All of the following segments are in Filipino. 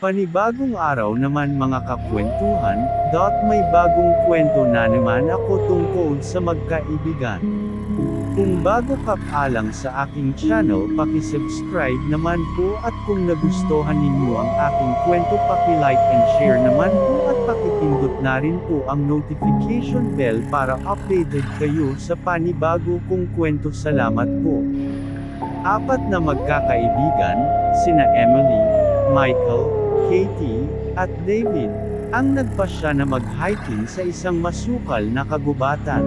Panibagong araw naman mga kakwentuhan, dot may bagong kwento na naman ako tungkol sa magkaibigan. Kung bago ka pa lang sa aking channel paki-subscribe naman po at kung nagustuhan ninyo ang aking kwento paki-like and share naman po at pakipindot na rin po ang notification bell para updated kayo sa panibago kong kwento salamat po. Apat na magkakaibigan, sina Emily, Michael, Katie, at David, ang nagpasya na mag-hiking sa isang masukal na kagubatan.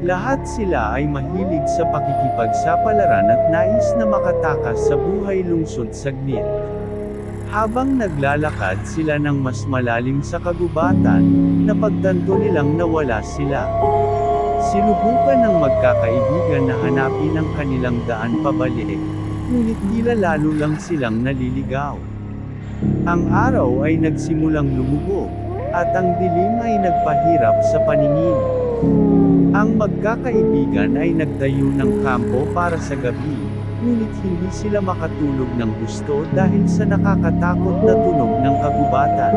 Lahat sila ay mahilig sa pakikipagsapalaran at nais na makatakas sa buhay lungsod saglit. Habang naglalakad sila ng mas malalim sa kagubatan, napagtanto nilang nawala sila. Sinubukan ng magkakaibigan na hanapin ang kanilang daan pabalik, ngunit tila lalo lang silang naliligaw. Ang araw ay nagsimulang lumubog, at ang dilim ay nagpahirap sa paningin. Ang magkakaibigan ay nagtayo ng kampo para sa gabi, ngunit hindi sila makatulog ng gusto dahil sa nakakatakot na tunog ng kagubatan.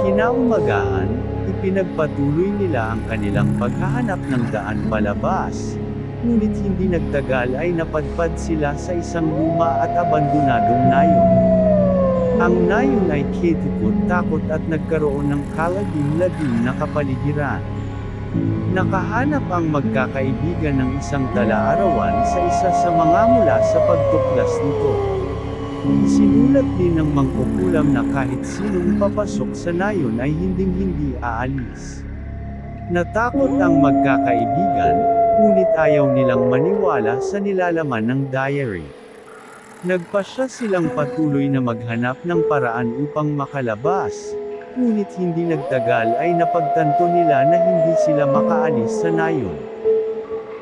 Kinaumagahan, ipinagpatuloy nila ang kanilang paghahanap ng daan palabas, ngunit hindi nagtagal ay napadpad sila sa isang luma at abandonadong nayon. Ang nayon ay kitikot takot at nagkaroon ng kalagim-lagim na kapaligiran. Nakahanap ang magkakaibigan ng isang dala-arawan sa isa sa mga mula sa pagtuklas nito. Isinulat din ng mangkukulam na kahit sinong papasok sa nayon ay hinding-hindi aalis. Natakot ang magkakaibigan, ngunit ayaw nilang maniwala sa nilalaman ng diary. Nagpasya silang patuloy na maghanap ng paraan upang makalabas, ngunit hindi nagtagal ay napagtanto nila na hindi sila makaalis sa nayon.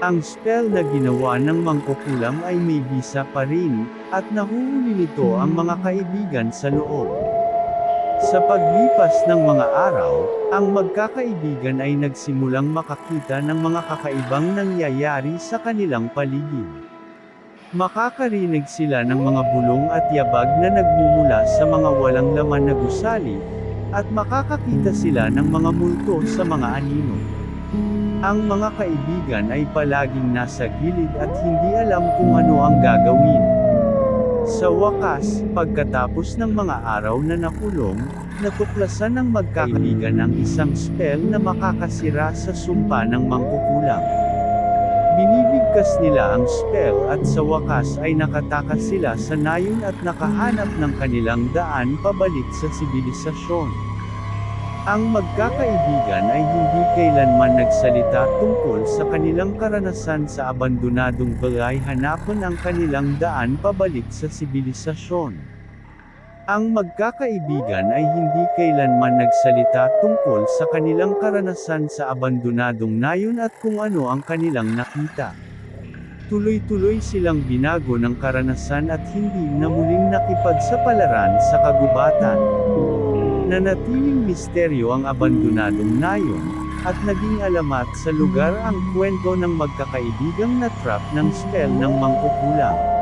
Ang spell na ginawa ng mangkukulam ay may bisa pa rin, at nahuhuli nito ang mga kaibigan sa loob. Sa paglipas ng mga araw, ang magkakaibigan ay nagsimulang makakita ng mga kakaibang nangyayari sa kanilang paligid. Makakarinig sila ng mga bulong at yabag na nagmumula sa mga walang laman na gusali, at makakakita sila ng mga multo sa mga anino. Ang mga kaibigan ay palaging nasa gilid at hindi alam kung ano ang gagawin. Sa wakas, pagkatapos ng mga araw na nakulong, natuklasan ng magkakaibigan ang isang spell na makakasira sa sumpa ng mangkukulam. Binibigkas nila ang spell at sa wakas ay nakatakas sila sa nayon at nakahanap ng kanilang daan pabalik sa sibilisasyon. Ang magkakaibigan ay hindi kailanman nagsalita tungkol sa kanilang karanasan sa abandonadong balay hanapan ang kanilang daan pabalik sa sibilisasyon. Ang magkakaibigan ay hindi kailanman nagsalita tungkol sa kanilang karanasan sa abandonadong nayon at kung ano ang kanilang nakita. Tuloy-tuloy silang binago ng karanasan at hindi na muling nakipagsapalaran sa kagubatan. Nanatiling misteryo ang abandonadong nayon, at naging alamat sa lugar ang kwento ng magkakaibigang na trap ng spell ng mangkukulam.